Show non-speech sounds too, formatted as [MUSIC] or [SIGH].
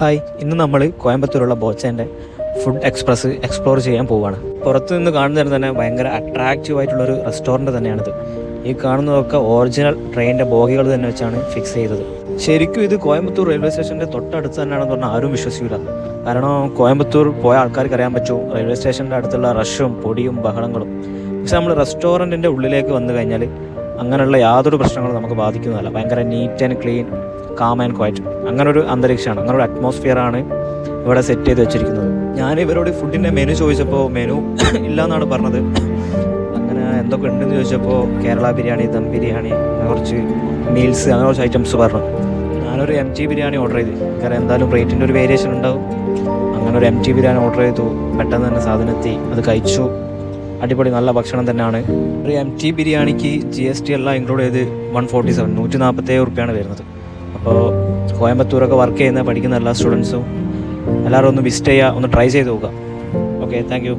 Hi ഇന്ന് നമ്മൾ കോയമ്പത്തൂരുള്ള ബോച്ചേന്റെ ഫുഡ് എക്സ്പ്രസ് എക്സ്പ്ലോർ ചെയ്യാൻ പോവുകയാണ് പുറത്തു നിന്ന് കാണുന്നതിന് തന്നെ ഭയങ്കര അട്രാക്റ്റീവ് ആയിട്ടുള്ളൊരു റെസ്റ്റോറന്റ് തന്നെയാണിത്. ഈ കാണുന്നതൊക്കെ ഒറിജിനൽ ട്രെയിനിന്റെ ബോഗികൾ തന്നെ വെച്ചാണ് ഫിക്സ് ചെയ്തത്. ശരിക്കും ഇത് കോയമ്പത്തൂർ റെയിൽവേ സ്റ്റേഷന്റെ തൊട്ടടുത്ത് തന്നെയാണെന്ന് പറഞ്ഞാൽ ആരും വിശ്വസിക്കില്ല കാരണം കോയമ്പത്തൂർ പോയ ആൾക്കാർക്ക് അറിയാൻ പറ്റും റെയിൽവേ സ്റ്റേഷന്റെ അടുത്തുള്ള റഷും പൊടിയും ബഹളങ്ങളും. പക്ഷെ നമ്മൾ റെസ്റ്റോറന്റിന്റെ ഉള്ളിലേക്ക് വന്നു കഴിഞ്ഞാൽ അങ്ങനെയുള്ള യാതൊരു പ്രശ്നങ്ങളും നമുക്ക് ബാധിക്കുന്നതല്ല. ഭയങ്കര neat and clean calm and quiet അങ്ങനെ ഒരു അന്തരീക്ഷമാണ്. അങ്ങനെ ഒരു അറ്റ്മോസ്ഫിയർ ആണ് ഇവിടെ സെറ്റ് ചെയ്ത് വെച്ചിരിക്കുന്നത്. ഞാൻ ഇവരോട് ഫുഡിന്റെ മെനു ചോദിച്ചപ്പോൾ മെനു [COUGHS] ഇല്ല എന്നാണ് പറഞ്ഞത്. അങ്ങനെ എന്തൊക്കെ ഉണ്ടെന്ന് ചോദിച്ചപ്പോൾ കേരള ബിരിയാണി ദം ബിരിയാണി കുറച്ച് മീൽസ് അങ്ങനെ കുറച്ച് ഐറ്റംസ് പറഞ്ഞു. ഞാനൊരു എം ടി ബിരിയാണി ഓർഡർ ചെയ്തു. കാരണം എന്തായാലും റേറ്റിന്റെ ഒരു വേരിയേഷൻ ഉണ്ടാവും. അങ്ങനെ ഒരു എം ടി ബിരിയാണി ഓർഡർ ചെയ്തു. പെട്ടെന്ന് തന്നെ സാധനം എത്തി. അത് കഴിച്ചു. അടിപൊളി നല്ല ഭക്ഷണം തന്നെയാണ്. ഒരു എം ടി ബിരിയാണിക്ക് ജി എസ് ടി എല്ലാം ഇൻക്ലൂഡ് ചെയ്ത് വൺ ഫോർട്ടി സെവൻ നൂറ്റി നാൽപ്പത്തേഴ് റുപ്യാണ് വരുന്നത്. അപ്പോൾ കോയമ്പത്തൂരൊക്കെ വർക്ക് ചെയ്യുന്ന പഠിക്കുന്ന എല്ലാ സ്റ്റുഡൻസും എല്ലാവരും ഒന്ന് വിസിറ്റ് ചെയ്യുക ഒന്ന് ട്രൈ ചെയ്ത് നോക്കുക. Okay thank